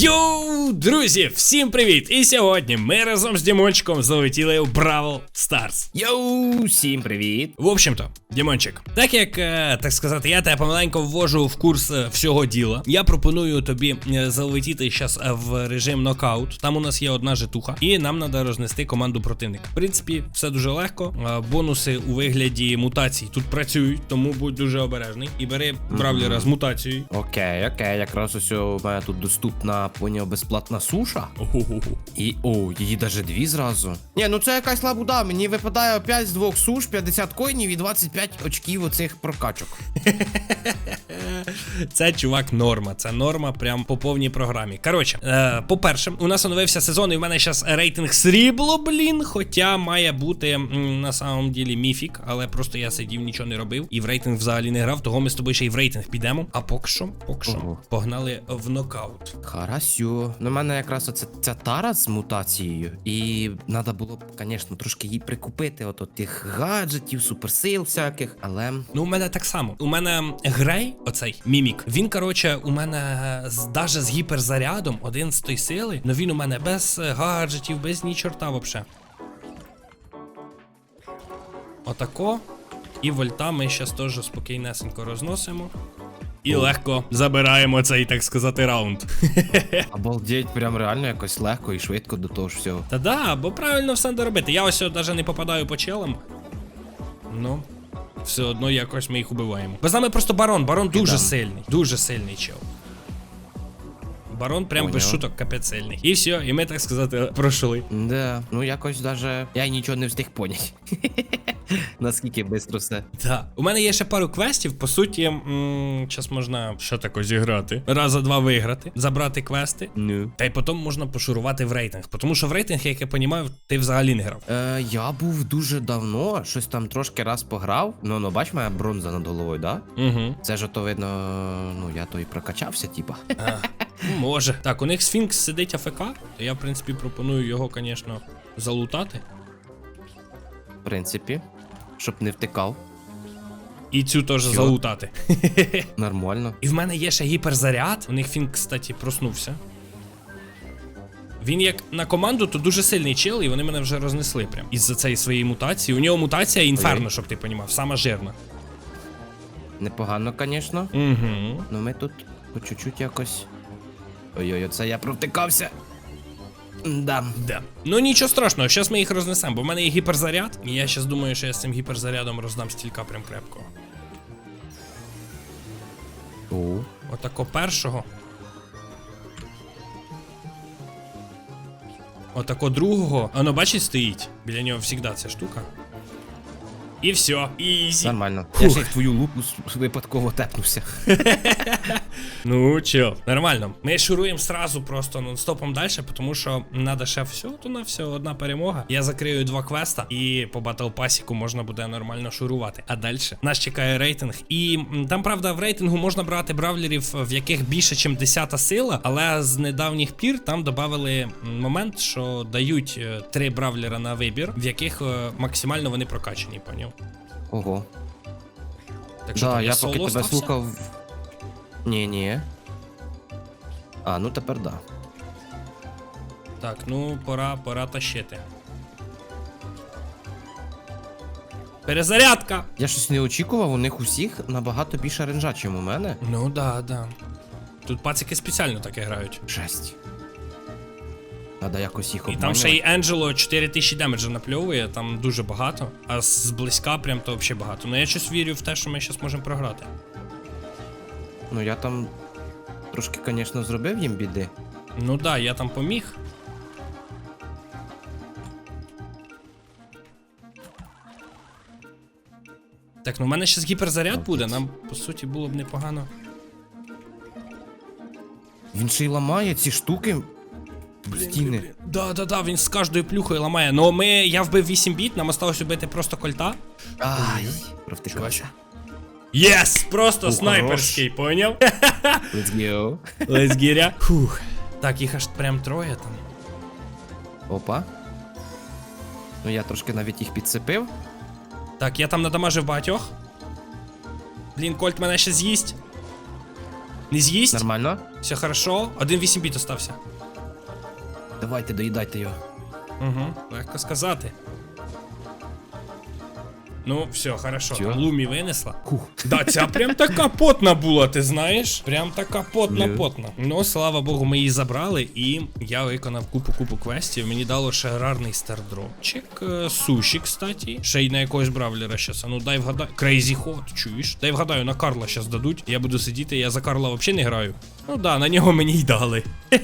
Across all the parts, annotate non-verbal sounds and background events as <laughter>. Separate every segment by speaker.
Speaker 1: Йоу, друзі, всім привіт! І сьогодні ми разом з Дімончиком залетіли в Бравл Старс.
Speaker 2: Йоу, всім привіт!
Speaker 1: В общем-то, Дімончик, так як, е, так сказати, я тебе помаленько ввожу в курс е, всього діла, я пропоную тобі е, залетіти зараз в режим нокаут. Там у нас є одна житуха, і нам треба рознести команду противника. В принципі, все дуже легко. Бонуси у вигляді мутацій тут працюють, тому будь дуже обережний. І бери бравлера з мутацією.
Speaker 2: Окей, окей, якраз ось у мене тут доступна поняв безплатна суша. І о, її даже дві зразу. Ні, ну це якась лабуда. Мені випадає 5 з двох суш, 50 коїнів і 25 очків оцих прокачок. <laughs>
Speaker 1: Це чувак норма. Це норма прям по повній програмі. Коротше, е, по-перше, у нас оновився сезон, і в мене зараз рейтинг срібло, блін. Хоча має бути м, на самом ділі міфік, але просто я сидів, нічого не робив. І в рейтинг взагалі не грав, того ми з тобою ще й в рейтинг підемо. А поки що, поки що,
Speaker 2: Ого.
Speaker 1: погнали в нокаут.
Speaker 2: Харасю. Ну, в мене якраз оце ця тара з мутацією. І треба було б, звісно, трошки її прикупити, от, тих гаджетів, суперсил всяких. Але
Speaker 1: Ну, у мене так само. У мене грей, оцей мімік. Він, коротше, у мене з, даже з гіперзарядом, один з той сили, но він у мене без е, гаджетів, без ні чорта вообще. Отако. І вольта ми зараз теж спокійнесенько розносимо. І легко забираємо цей, так сказати, раунд. <laughs>
Speaker 2: обалдеть, прям реально якось легко і швидко до того ж всього.
Speaker 1: Та да, бо правильно все треба робити. Я ось навіть не попадаю по челам. Ну, все одно якось ми їх убиваємо. Бо з нами просто барон. Барон дуже сильний. Дуже сильний чел. Барон прям без шуток капець сильний. І все, і ми, так сказати, пройшли.
Speaker 2: Да, ну якось даже я нічого не встиг понять. <laughs> Наскільки швидко все.
Speaker 1: Так. У мене є ще пару квестів. По суті, зараз можна ще тако зіграти. Раза два виграти, забрати квести.
Speaker 2: Ну.
Speaker 1: Та й потім можна пошурувати в рейтинг. Тому що в рейтинг, як я розумію, ти взагалі не грав.
Speaker 2: Е, я був дуже давно, щось там трошки раз пограв. Ну, ну бач, моя бронза над головою, да?
Speaker 1: Угу.
Speaker 2: Це ж то видно, ну я то і прокачався, типа.
Speaker 1: А, <laughs> може. Так, у них Сфінкс сидить АФК, то я, в принципі, пропоную його, звісно, залутати.
Speaker 2: В принципі, щоб не втикав.
Speaker 1: І цю теж залутати. <laughs>
Speaker 2: Нормально.
Speaker 1: І в мене є ще гіперзаряд. У них Фінк, кстати, проснувся. Він як на команду, то дуже сильний чел, і вони мене вже рознесли прям. Із-за цієї своєї мутації. У нього мутація інферно, щоб ти понімав, сама жирна.
Speaker 2: Непогано, звісно.
Speaker 1: Угу.
Speaker 2: Ну ми тут по чуть-чуть якось. Ой-ой, оце я провтикався. Да.
Speaker 1: Да. Ну нічого страшного, зараз ми їх рознесемо, бо в мене є гіперзаряд, і я зараз думаю, що я з цим гіперзарядом роздам стілька прям крепкого.
Speaker 2: О.
Speaker 1: Отако першого. Отако другого. Оно, бачить, стоїть. Біля нього завжди ця штука. І все. Ізі.
Speaker 2: Нормально.
Speaker 1: Фух.
Speaker 2: Я в твою лупу випадково тепнувся. <laughs>
Speaker 1: Ну, чо, нормально. Ми шуруємо сразу просто нон-стопом далі, тому що треба ще все, то на все, одна перемога. Я закрию два квеста, і по батл пасіку можна буде нормально шурувати. А далі нас чекає рейтинг. І там, правда, в рейтингу можна брати бравлерів, в яких більше, ніж 10 сила, але з недавніх пір там додали момент, що дають е, три бравлера на вибір, в яких е, максимально вони прокачані, поняв?
Speaker 2: Ого.
Speaker 1: Так що
Speaker 2: Да, я поки тебе слухав. Ні, ні. А, ну тепер да.
Speaker 1: Так, ну пора, пора тащити. Перезарядка!
Speaker 2: Я щось не очікував, у них усіх набагато більше ренжа, ніж у мене.
Speaker 1: Ну да, да. Тут пацики спеціально таке грають.
Speaker 2: Жесть. Надо якось їх
Speaker 1: І там ще й Енджело 4000 демеджа напльовує, там дуже багато. А зблизька прям то взагалі багато. Ну я щось вірю в те, що ми зараз можемо програти.
Speaker 2: Ну я там трошки, звісно, зробив їм біди.
Speaker 1: Ну да, я там поміг. Так, ну в мене ще гіперзаряд буде, нам по суті було б непогано.
Speaker 2: Він ще й ламає ці штуки. Стіни.
Speaker 1: Да, да, да, він з кожною плюхою ламає. Ну ми. Я вбив 8 біт, нам осталось убити просто кольта.
Speaker 2: Ай, провтикався.
Speaker 1: Єс! Просто
Speaker 2: Ну,
Speaker 1: снайперський, поняв?
Speaker 2: Let's go. <laughs>
Speaker 1: Let's get it. Фух. Так, їх аж прям троє там.
Speaker 2: Опа. Ну я трошки навіть їх підсипив.
Speaker 1: Так, я там надамажив багатьох. Блін, кольт мене ще з'їсть. Не з'їсть?
Speaker 2: Нормально?
Speaker 1: Все хорошо. Один 8 біт остався.
Speaker 2: Давайте, доїдайте його.
Speaker 1: Угу, легко сказати. Ну, все, хорошо.
Speaker 2: Чо?
Speaker 1: Там Лумі винесла.
Speaker 2: Хух.
Speaker 1: Да, ця прям така потна була, ти знаєш? Прям така потна потна. Ну, слава Богу, ми її забрали, і я виконав купу-купу квестів. Мені дало ще рарний стардропчик. е, Суші, кстати. Ще й на якогось бравлера щас. Ну дай вгадаю. Крейзі ход, чуєш? Дай вгадаю, на Карла щас дадуть. Я буду сидіти, я за Карла взагалі не граю. Ну да, на нього мені й дали. <laughs>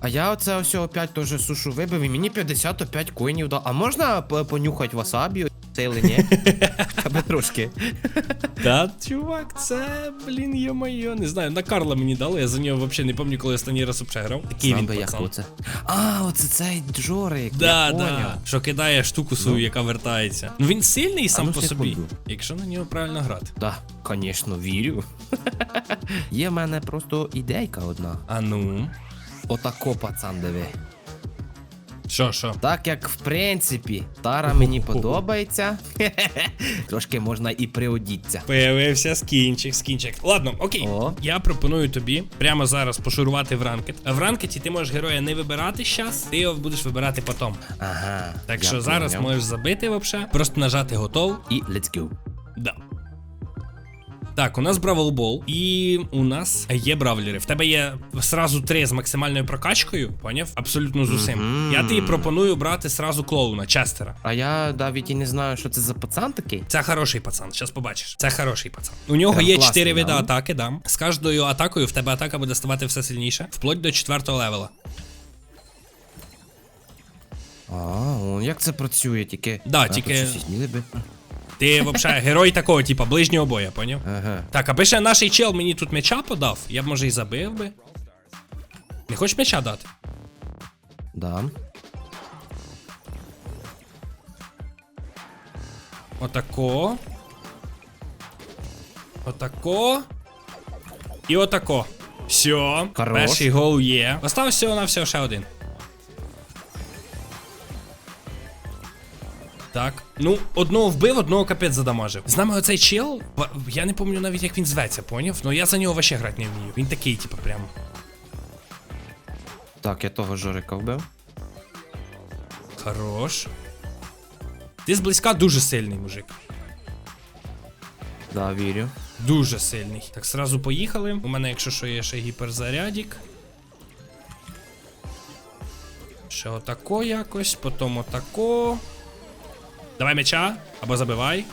Speaker 2: А я оце ось опять теж сушу вибив і мені 55 коїнів дав. А можна понюхати васабі? Ні? <laughs> Аби трошки.
Speaker 1: Та, чувак, це, блін, йо-моє, не знаю. На Карла мені дали, я за нього взагалі не пам'ятаю, коли останній раз взагалі грав. Такий він
Speaker 2: як оце. А, оце цей Джорик.
Speaker 1: Да,
Speaker 2: я
Speaker 1: да.
Speaker 2: поняв.
Speaker 1: Що кидає штуку свою, яка вертається. Ну він сильний сам
Speaker 2: ну,
Speaker 1: по собі,
Speaker 2: секунду.
Speaker 1: якщо на нього правильно грати.
Speaker 2: Да, звісно, вірю. <laughs> Є в мене просто ідейка одна.
Speaker 1: А ну.
Speaker 2: Отако, пацан, диви.
Speaker 1: Що, що?
Speaker 2: Так як в принципі, Тара мені подобається. <laughs> Трошки можна і приодіться.
Speaker 1: Появився скінчик, скінчик. Ладно, окей.
Speaker 2: О.
Speaker 1: Я пропоную тобі прямо зараз пошурувати в ранкет. А в ранкеті ти можеш героя не вибирати щас, ти його будеш вибирати потім.
Speaker 2: Ага.
Speaker 1: Так що зараз
Speaker 2: поняв.
Speaker 1: можеш забити вообще, просто нажати готов.
Speaker 2: І let's go.
Speaker 1: Да. Так, у нас Бравл Бол, і у нас є бравлери. В тебе є сразу три з максимальною прокачкою, поняв? Абсолютно з усім.
Speaker 2: Мгм.
Speaker 1: Я тобі пропоную брати сразу клоуна, Честера.
Speaker 2: А я навіть і не знаю, що це за пацан такий.
Speaker 1: Це хороший пацан, зараз побачиш. Це хороший пацан. У нього
Speaker 2: Прям
Speaker 1: є 4 види
Speaker 2: да?
Speaker 1: атаки, да. З кожною атакою в тебе атака буде ставати все сильніше, вплоть до 4 левела.
Speaker 2: А, он як це працює, тільки.
Speaker 1: Да,
Speaker 2: А,
Speaker 1: тільки- Ти взагалі герой такого, типа, ближнього боя, поняв?
Speaker 2: Ага.
Speaker 1: Так, аби ще наш чел мені тут м'яча подав, я б може і забив би. Не хочеш м'яча дати?
Speaker 2: Да.
Speaker 1: Отако. Отако. І отако. Все.
Speaker 2: Хорош.
Speaker 1: Перший гол є. Остав всього на всього ще один. Ну, одного вбив, одного капець задамажив. З нами оцей чел. Я не пам'ятаю навіть, як він зветься, поняв? Ну я за нього вообще грати не вмію. Він такий, типу, прям.
Speaker 2: Так, я того Жорика вбив.
Speaker 1: Хорош. Ти зблизька дуже сильний мужик.
Speaker 2: Да, вірю.
Speaker 1: Дуже сильний. Так, сразу поїхали. У мене, якщо що, є ще гіперзарядік. Ще отако якось, потім отако. Давай м'яча, або забивай.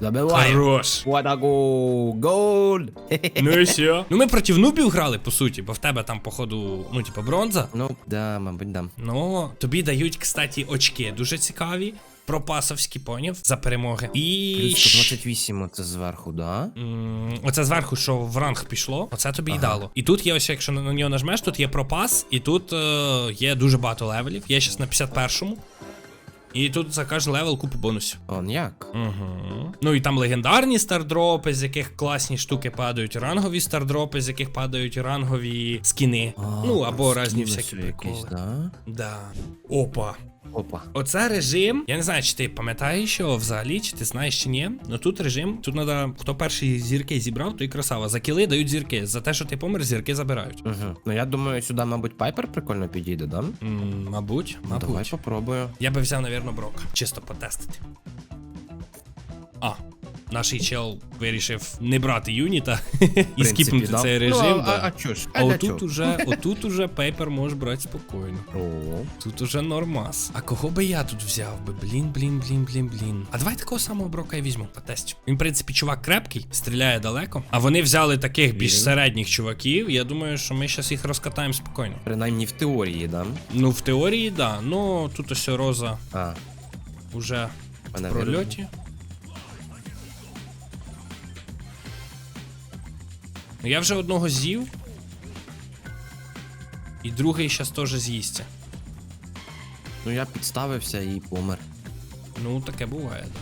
Speaker 2: Забиваємо.
Speaker 1: Хорош.
Speaker 2: What a goal! Goal! <laughs>
Speaker 1: Ну і все. Ну ми проти нубів грали, по суті, бо в тебе там, походу, ну, типу, бронза.
Speaker 2: Ну, да, мабуть, дам.
Speaker 1: Ну, тобі дають, кстати, очки дуже цікаві. Пропасовські поняв за перемоги. І.
Speaker 2: Плюс 128 оце зверху, да?
Speaker 1: М, Оце зверху, що в ранг пішло, оце тобі
Speaker 2: Ага.
Speaker 1: дало. І тут є ось, якщо на на нього нажмеш, тут є пропас, і тут е, є дуже багато левелів. Я щас на 51-му. І тут за кожен левел купу бонусів.
Speaker 2: Он як?
Speaker 1: Угу. Ну і там легендарні стардропи, з яких класні штуки падають, рангові стардропи, з яких падають рангові скіни.
Speaker 2: А,
Speaker 1: ну або
Speaker 2: разні
Speaker 1: різні всякі приколи.
Speaker 2: да?
Speaker 1: Да. Опа.
Speaker 2: Опа.
Speaker 1: Оце режим. Я не знаю, чи ти пам'ятаєш його взагалі, чи ти знаєш чи ні. Ну тут режим, тут треба, хто перші зірки зібрав, той красава. За кіли дають зірки. За те, що ти помер, зірки забирають.
Speaker 2: Угу. Ну я думаю, сюди, мабуть, Пайпер прикольно підійде, да?
Speaker 1: М, мабуть,
Speaker 2: Ну,
Speaker 1: мабуть.
Speaker 2: давай попробую.
Speaker 1: Я би взяв, навірно, брок. Чисто потестити. А. Наш чел вирішив не брати юніта <laughs> і скіпнути
Speaker 2: да.
Speaker 1: цей
Speaker 2: Ну,
Speaker 1: режим.
Speaker 2: а-
Speaker 1: да.
Speaker 2: а- а чо ж?
Speaker 1: А
Speaker 2: А
Speaker 1: отут уже, отут уже пейпер можеш брати спокійно.
Speaker 2: О,
Speaker 1: Тут уже нормас. А кого би я тут взяв би? Блін, блін, блін, блін, блін. А давай такого самого брока я візьму по тестю. Він, в принципі, чувак крепкий, стріляє далеко. А вони взяли таких більш середніх чуваків. Я думаю, що ми зараз їх розкатаємо спокійно.
Speaker 2: принаймні в теорії, да?
Speaker 1: Ну, в теорії, да. Ну, тут ось роза
Speaker 2: А,
Speaker 1: уже в прольоті. Ну, я вже одного з'їв. І другий зараз теж з'їсться.
Speaker 2: Ну я підставився і помер.
Speaker 1: Ну, таке буває, да.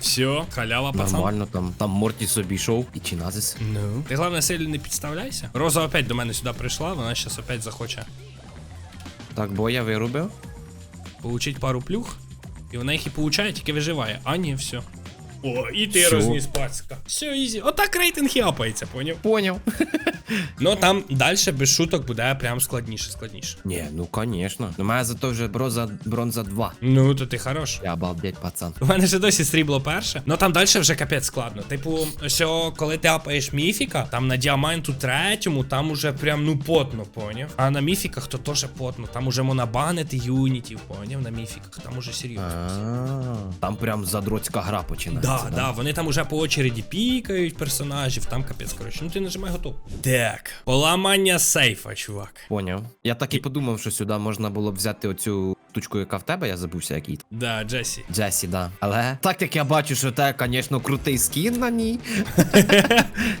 Speaker 1: Все, халява, пацан.
Speaker 2: Нормально, там, там Морті собі йшов і Чиназис.
Speaker 1: Ну. Ти головне сильно не підставляйся. Роза опять до мене сюди прийшла, вона зараз опять захоче
Speaker 2: Так, бо я вирубив.
Speaker 1: получить пару плюх. І вона їх і получає, тільки виживає. А ні, все. О, і ти
Speaker 2: Всьо.
Speaker 1: розніс пацька. Все, ізі. Отак рейтинг і апається, поняв?
Speaker 2: Поняв. <laughs>
Speaker 1: Ну там далі без шуток буде прям складніше, складніше.
Speaker 2: Ні, ну конечно. У мене зато вже бронза, бронза 2.
Speaker 1: Ну, то ти хорош.
Speaker 2: Я обалдеть, пацан.
Speaker 1: У мене ще досі срібло перше. Ну там далі вже капець складно. Типу, що коли ти апаєш міфіка, там на діаманту третьому, там уже прям ну потно, поняв. А на міфіках то теж потно. Там уже монабанити юнітів, поняв, на міфіках. Там уже серйозно.
Speaker 2: А, Там прям задроцька гра починається.
Speaker 1: Да, да, вони там уже по очереді пікають персонажів, там капець, коротше. Ну ти нажимай готов. Так, поламання сейфа, чувак.
Speaker 2: Поняв. Я так і подумав, що сюди можна було б взяти оцю штучку, яка в тебе, я забувся, який.
Speaker 1: Да, Джесі.
Speaker 2: Джесі, да. Але так як я бачу, що те, звісно, крутий скін на ній. <laughs>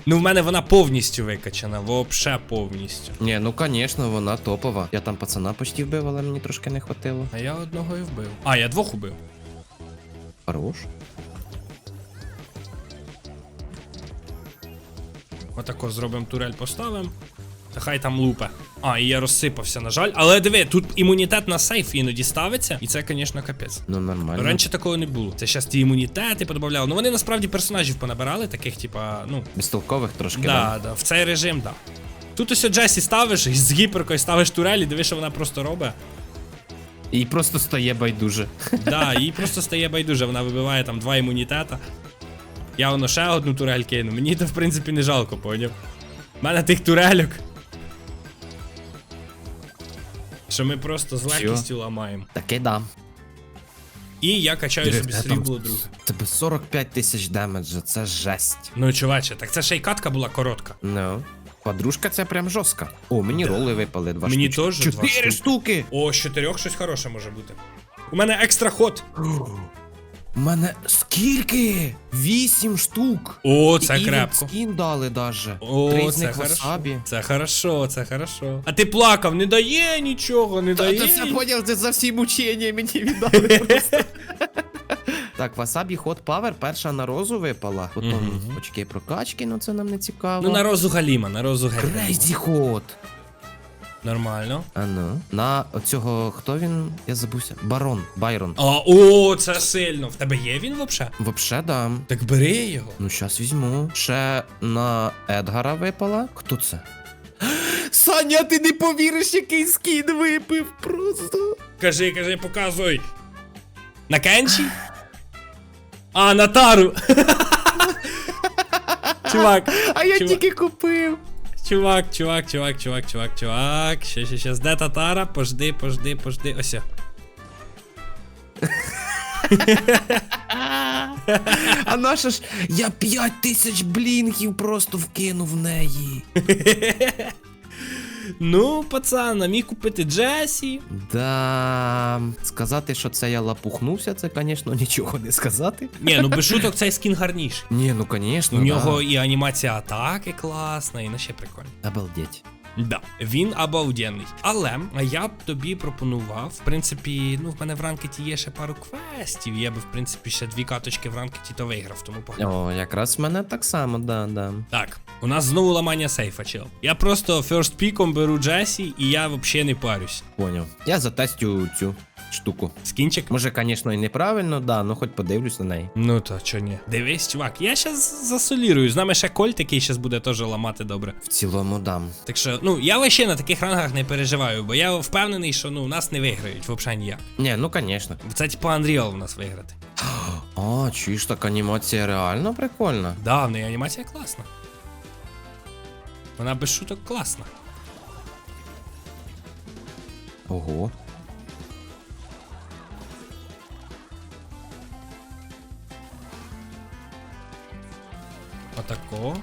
Speaker 1: Ну, в мене вона повністю викачана, вообще повністю.
Speaker 2: Ні, ну звісно, вона топова. Я там пацана почти вбив, але мені трошки не хватило.
Speaker 1: А я одного і вбив. А, я двох убив.
Speaker 2: Хорош.
Speaker 1: Отако зробимо турель, поставимо. Та хай там лупе. А, і я розсипався, на жаль. Але диви, тут імунітет на сейф іноді ставиться, і це, звісно, капець.
Speaker 2: Ну нормально.
Speaker 1: Раніше такого не було. Це зараз ті імунітети подобавляли. Ну вони насправді персонажів понабирали, таких, типа, ну.
Speaker 2: Безтолкових трошки.
Speaker 1: Да, да, в цей режим, да. Тут ось Джесі ставиш і з гіперкою ставиш турель і дивиш, що вона просто робить.
Speaker 2: І просто стає байдуже.
Speaker 1: Да, <laughs> їй просто стає байдуже, вона вибиває там два імунітета. Я воно ще одну турель кину. Мені то в принципі не жалко, поняв. У мене тих турельок. Що ми просто з легкістю ламаємо.
Speaker 2: Таки да.
Speaker 1: І я качаю
Speaker 2: Диви,
Speaker 1: собі срібло друге.
Speaker 2: Тебе 45 тисяч демеджа, це жесть.
Speaker 1: Ну, чуваче, так це ще й катка була коротка.
Speaker 2: Ну. Подружка це прям жорстка. О, мені роли випали два
Speaker 1: Мені
Speaker 2: штучки.
Speaker 1: теж
Speaker 2: Чотири
Speaker 1: штуки.
Speaker 2: штуки.
Speaker 1: О, з чотирьох щось хороше може бути. У мене екстра ход. <gasps>
Speaker 2: У мене скільки? Вісім штук.
Speaker 1: О, це
Speaker 2: І
Speaker 1: крепко.
Speaker 2: скін дали даже.
Speaker 1: О,
Speaker 2: Три з
Speaker 1: це
Speaker 2: них
Speaker 1: хорошо.
Speaker 2: васабі.
Speaker 1: Це хорошо, це хорошо. А ти плакав, не дає нічого, не
Speaker 2: Та
Speaker 1: дає.
Speaker 2: це все поняв, це за всі мучення мені віддали просто. <laughs> Так, васабі ход павер, перша на розу випала. Потім
Speaker 1: Мгм.
Speaker 2: очки прокачки, ну це нам не цікаво.
Speaker 1: Ну, на розу Галіма, на розу Галіма.
Speaker 2: Крейзі ход.
Speaker 1: Нормально.
Speaker 2: А ну. На оцього, хто він? Я забувся. Барон, Байрон.
Speaker 1: А, о, це сильно. В тебе є він взагалі?
Speaker 2: Вообще дам.
Speaker 1: Так бери його.
Speaker 2: Ну, щас візьму. Ще на Едгара випала. Хто це? <gasps> Саня, ти не повіриш, який скін випив просто.
Speaker 1: Кажи, кажи, показуй. На кенчі? А, на тару. <laughs> чувак,
Speaker 2: А я
Speaker 1: Чувак.
Speaker 2: тільки купив.
Speaker 1: Чувак, чувак, чувак, чувак, чувак, чувак. Ще, ще, ще. Де татара? Пожди, пожди, пожди. Ось.
Speaker 2: А наша ж я 5 тисяч блінків просто вкинув в неї.
Speaker 1: Ну, пацан, а міг купити Джесі.
Speaker 2: Да. Сказати, що це я лапухнувся, це, звісно, нічого не сказати.
Speaker 1: Ні, ну без шуток цей скін гарніший.
Speaker 2: Ні, ну звісно.
Speaker 1: У нього і анімація атаки класна, і на ще прикольно.
Speaker 2: Обалдеть.
Speaker 1: Да, він обалденний. Але я б тобі пропонував, в принципі, ну в мене в ранкеті є ще пару квестів. Я би, в принципі, ще дві каточки в ранкеті то виграв, тому погнали.
Speaker 2: О, якраз в мене так само, да, да.
Speaker 1: Так, у нас знову ламання сейфа, чел. Я просто ферст піком беру Джесі, і я взагалі не парюсь.
Speaker 2: Поняв. Я затестю цю штуку.
Speaker 1: Скінчик?
Speaker 2: Може, звісно, і неправильно, да, ну хоч подивлюсь на неї.
Speaker 1: Ну то чо ні. Дивись, чувак, я щас засолірую. З нами ще Кольт, який щас буде теж ламати добре.
Speaker 2: В цілому дам.
Speaker 1: Так що, ну я вообще на таких рангах не переживаю, бо я впевнений, що ну нас не виграють взагалі ніяк.
Speaker 2: Ні, ну звісно.
Speaker 1: Це типу Unreal в нас виграти. <gasps>
Speaker 2: А, чуєш, так анімація реально прикольна.
Speaker 1: Да, в неї анімація класна. Вона без шуток класна.
Speaker 2: Ого.
Speaker 1: Отако.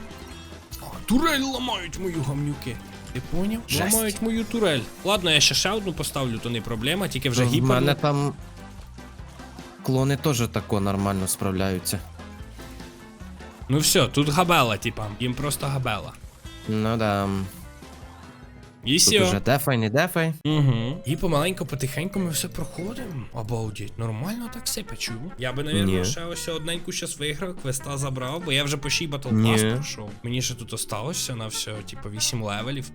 Speaker 1: Турель ламають мою гамнюки. Ти поняв?
Speaker 2: Жесть.
Speaker 1: Ламають мою турель. Ладно, я ще ще одну поставлю, то не проблема, тільки вже гіпер.
Speaker 2: мене там клони теж тако нормально справляються.
Speaker 1: Ну все, тут габела, типа. Їм просто габела.
Speaker 2: Ну да.
Speaker 1: І
Speaker 2: Тут уже
Speaker 1: все.
Speaker 2: дефай, не дефай.
Speaker 1: Угу. І помаленьку, потихеньку ми все проходимо. Обалдіть, нормально так все печу. Я би, навірно,
Speaker 2: Ні.
Speaker 1: ще ось одненьку щас виграв, квеста забрав, бо я вже по Battle
Speaker 2: Ні.
Speaker 1: пас пройшов. Мені ще тут осталося на все, типу, 8 левелів.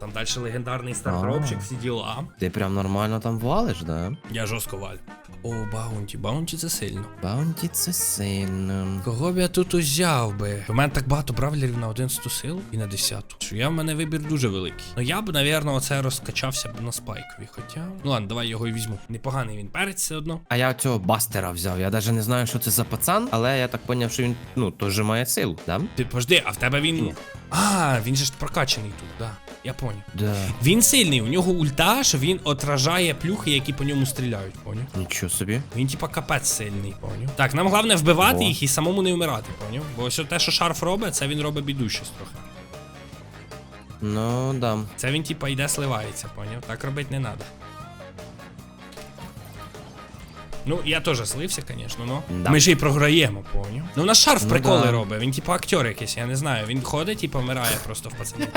Speaker 1: Там далі легендарний стардропчик, всі діла.
Speaker 2: Ти прям нормально там валиш, да?
Speaker 1: Я жорстко валю. О, баунті, баунті це сильно.
Speaker 2: Баунті це сильно.
Speaker 1: Кого б я тут узяв би? У мене так багато бравлерів на 11 сил і на 10. Що я в мене вибір дуже великий. Ну я б, навірно, оце розкачався б на спайкові. Хоча. Ну ладно, давай його і візьму. Непоганий він перець все одно.
Speaker 2: А я цього бастера взяв. Я навіть не знаю, що це за пацан, але я так поняв, що він ну теж має силу, да?
Speaker 1: Ти пожди, а в тебе він. А, він же ж прокачаний тут, да. Я поняв.
Speaker 2: Да.
Speaker 1: Він сильний, у нього ульта, що він отражає плюхи, які по ньому стріляють, поняв?
Speaker 2: Нічого собі.
Speaker 1: Він типа капець сильний, поняв? Так, нам головне вбивати
Speaker 2: О.
Speaker 1: їх і самому не вмирати, поняв? Бо ось те, що шарф робить, це він робить біду щось трохи.
Speaker 2: Ну да.
Speaker 1: Це він типа йде сливається, поняв? Так робити не треба. Ну, я теж слився, звісно, но.
Speaker 2: Да.
Speaker 1: Ми ж і програємо, поняв? Ну, у нас шарф
Speaker 2: Ну
Speaker 1: приколи
Speaker 2: да.
Speaker 1: робить. Він типа актер якийсь, я не знаю. Він ходить і помирає просто в пацанів.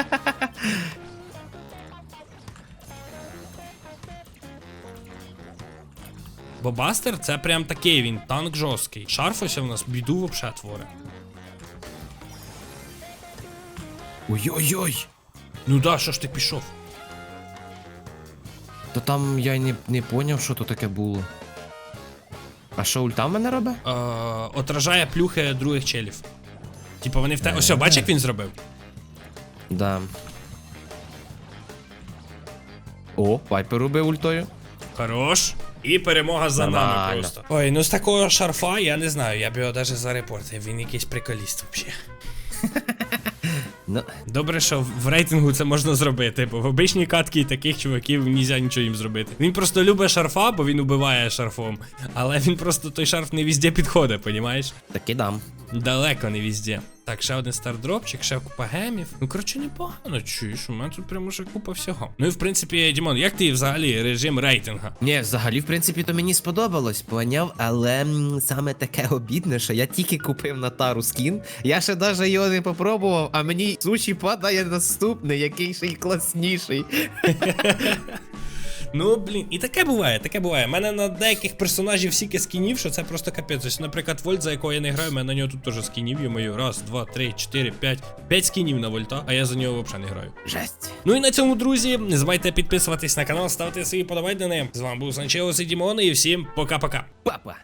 Speaker 1: Бо Бастер це прям такий він, танк жорсткий. Шарф ось у нас біду вообще творить.
Speaker 2: Ой-ой-ой!
Speaker 1: Ну да, що ж ти пішов?
Speaker 2: То там я не, не поняв, що то таке було. А що ульта в мене робить?
Speaker 1: Е, отражає плюхи других челів. Типа вони в те. Ось, бач, як він зробив?
Speaker 2: Да. О, Вайпер робив ультою.
Speaker 1: Хорош. І перемога за нами
Speaker 2: Нормально.
Speaker 1: просто. Ой, ну з такого шарфа я не знаю, я б його навіть зарепортив. Він якийсь приколіст взагалі.
Speaker 2: Ну,
Speaker 1: Добре, що в- рейтингу це можна зробити, бо в обичній катки таких чуваків нельзя нічого їм зробити. Він просто любить шарфа, бо він убиває шарфом. Але він просто той шарф не везде підходить, понімаєш?
Speaker 2: таки дам.
Speaker 1: Далеко не везде. Так, ще один стардропчик, ще купа гемів. Ну, коротше, непогано, чуєш, у мене тут прямо вже купа всього. Ну і в принципі, Дімон, як ти взагалі режим рейтинга?
Speaker 2: Ні, взагалі, в принципі, то мені сподобалось, поняв, але м, саме таке обідне, що я тільки купив на тару скін, я ще навіть його не попробував, а мені суші падає наступний, який ще й класніший. <laughs>
Speaker 1: Ну, блін, і таке буває, таке буває. У мене на деяких персонажів стільки скінів, що це просто капець. Ось, наприклад, Вольт, за якого я не граю, у мене на нього тут теж скінів є маю Раз, два, три, чотири, п'ять. П'ять скінів на Вольта, а я за нього взагалі не граю.
Speaker 2: Жесть.
Speaker 1: Ну і на цьому, друзі, не забувайте підписуватись на канал, ставити свої подобайдени. З вами був Санчеус і Дімон, і всім пока-пока.
Speaker 2: Папа.